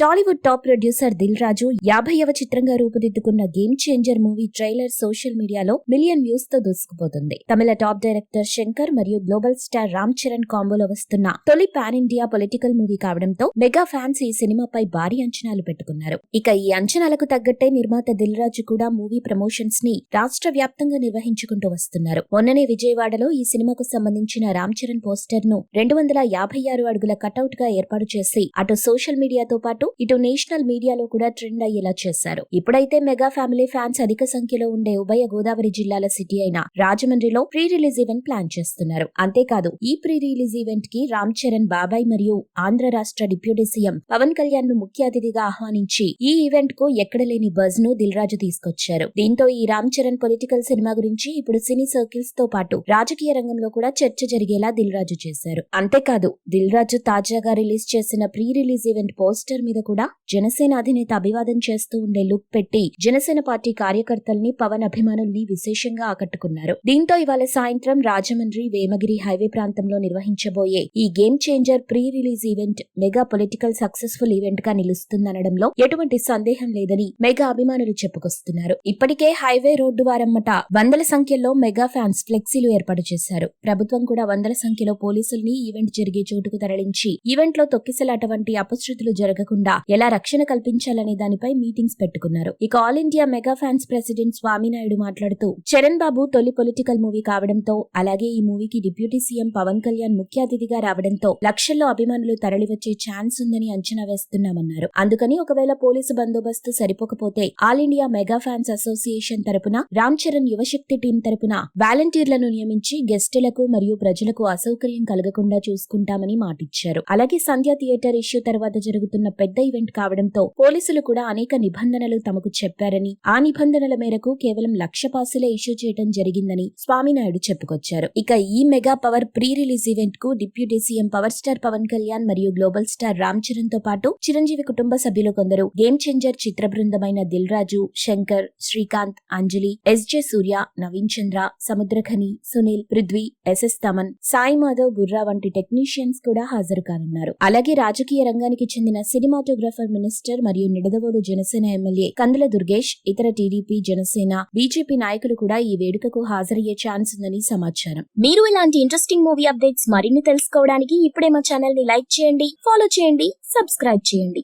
Tollywood top producer Dil Raju యాభైవ చిత్రంగా రూపుదిద్దుకున్న game changer movie trailer social మీడియాలో million వ్యూస్తో దూసుకుపోతుంది. తమిళ టాప్ డైరెక్టర్ శంకర్ మరియు గ్లోబల్ స్టార్ రామ్ చరణ్ కాంబోలో వస్తున్న తొలి పాన్ ఇండియా పొలిటికల్ మూవీ కావడంతో మెగా ఫ్యాన్స్ ఈ సినిమాపై భారీ అంచనాలు పెట్టుకున్నారు. ఇక ఈ అంచనాలకు తగ్గట్టే నిర్మాత దిల్ రాజు కూడా మూవీ ప్రమోషన్స్ని రాష్ట్ర వ్యాప్తంగా నిర్వహించుకుంటూ వస్తున్నారు. మొన్ననే విజయవాడలో ఈ సినిమాకు సంబంధించిన రామ్ చరణ్ పోస్టర్ను రెండు వందల యాభై ఆరు అడుగుల కటౌట్గా ఏర్పాటు చేసి అటు సోషల్ మీడియాతో పాటు ఇటు నేషనల్ మీడియాలో కూడా ట్రెండ్ అయ్యేలా చేశారు. ఇప్పుడైతే మెగా ఫ్యామిలీ ఫ్యాన్స్ అధిక సంఖ్యలో ఉండే ఉభయ గోదావరి జిల్లాల సిటీ అయిన రాజమండ్రిలో ప్రీ రిలీజ్ ఈవెంట్ ప్లాన్ చేస్తున్నారు. అంతేకాదు ఈ ప్రీ రిలీజ్ ఈవెంట్కి రామ్ చరణ్ బాబాయ్ మరియు ఆంధ్ర రాష్ట్ర డిప్యూటీ సీఎం పవన్ కళ్యాణ్ను ముఖ్య అతిథిగా ఆహ్వానించి ఈ ఈవెంట్కు ఎక్కడ లేని బజ్ను దిల్ రాజు తీసుకొచ్చారు. దీంతో ఈ రామ్ చరణ్ పొలిటికల్ సినిమా గురించి ఇప్పుడు సినీ సర్కిల్స్తో పాటు రాజకీయ రంగంలో కూడా చర్చ జరిగేలా దిల్ రాజు చేశారు. అంతేకాదు దిల్ రాజు తాజాగా రిలీజ్ చేసిన ప్రీ రిలీజ్ ఈవెంట్ పోస్టర్ మీద కూడా జనసేన అధినేత అభివాదం చేస్తూ ఉండే లుక్ పెట్టి జనసేన పార్టీ కార్యకర్తల్ని పవన్ అభిమానుల్ని విశేషంగా ఆకట్టుకున్నారు. దీంతో ఇవాళ సాయంత్రం రాజమండ్రి వేమగిరి హైవే ప్రాంతంలో నిర్వహించబోయే ఈ game changer pre release event mega political successful ఈవెంట్గా నిలుస్తుందనడంలో ఎటువంటి సందేహం లేదని మెగా అభిమానులు చెప్పుకొస్తున్నారు. ఇప్పటికే హైవే రోడ్డు వారమ్మట వందల సంఖ్యలో మెగా ఫ్యాన్స్ ఫ్లెక్సీలు ఏర్పాటు చేశారు. ప్రభుత్వం కూడా వందల సంఖ్యలో పోలీసుల్ని ఈవెంట్ జరిగే చోటుకు తరలించి ఈవెంట్లో తొక్కిసలాట వంటి అపశృతులు జరగకుండా ఎలా రక్షణ కల్పించాలనే దానిపై మీటింగ్స్ పెట్టుకున్నారు. ఇక all India mega fans president Swaminaidu మాట్లాడుతూ చరణ్ బాబు తొలి పొలిటికల్ మూవీ కావడంతో అలాగే ఈ మూవీకి డిప్యూటీ సీఎం పవన్ కళ్యాణ్ ముఖ్య అతిథిగా రావడంతో లక్షల్లో అభిమానులు తరలివచ్చే ఛాన్స్ ఉందని అంచనా వేస్తున్నామన్నారు. అందుకని ఒకవేళ పోలీసు బందోబస్తు సరిపోకపోతే all India mega fans association తరపున రామ్ చరణ్ యువశక్తి టీం తరపున వాలంటీర్లను నియమించి గెస్టులకు మరియు ప్రజలకు అసౌకర్యం కలగకుండా చూసుకుంటామని మాటిచ్చారు. అలాగే సంధ్యా థియేటర్ ఇష్యూ తర్వాత జరుగుతున్న పెద్ద పెద్ద ఈవెంట్ కావడంతో పోలీసులు కూడా అనేక నిబంధనలు తమకు చెప్పారని ఆ నిబంధనల మేరకు కేవలం లక్ష పాసులే ఇష్యూ చేయడం జరిగిందని స్వామినాయుడు చెప్పుకొచ్చారు. ఇక ఈ mega power pre release ఈవెంట్కు deputy CM power star Pawan Kalyan మరియు గ్లోబల్ స్టార్ రామ్ చరణ్తో పాటు చిరంజీవి కుటుంబ సభ్యులు కొందరు గేమ్ చేంజర్ చిత్ర బృందమైన Dil Raju Shankar Srikanth Anjali S J Surya Naveen Chandra Samuthirakani Sunil Prithvi S S Thaman Sai Madhav Burra వంటి technicians కూడా హాజరు కానున్నారు. అలాగే రాజకీయ రంగానికి చెందిన సినిమా సినిమాటోగ్రాఫర్ మినిస్టర్ మరియు నిడదవోలు జనసేన ఎమ్మెల్యే కందుల దుర్గేష్ ఇతర టీడీపీ జనసేన బీజేపీ నాయకులు కూడా ఈ వేడుకకు హాజరయ్యే ఛాన్స్ ఉందని సమాచారం. మీరు ఇలాంటి ఇంట్రెస్టింగ్ మూవీ అప్డేట్స్ మరిన్ని తెలుసుకోవడానికి ఇప్పుడే మా ఛానల్ని లైక్ చేయండి ఫాలో చేయండి సబ్స్క్రైబ్ చేయండి.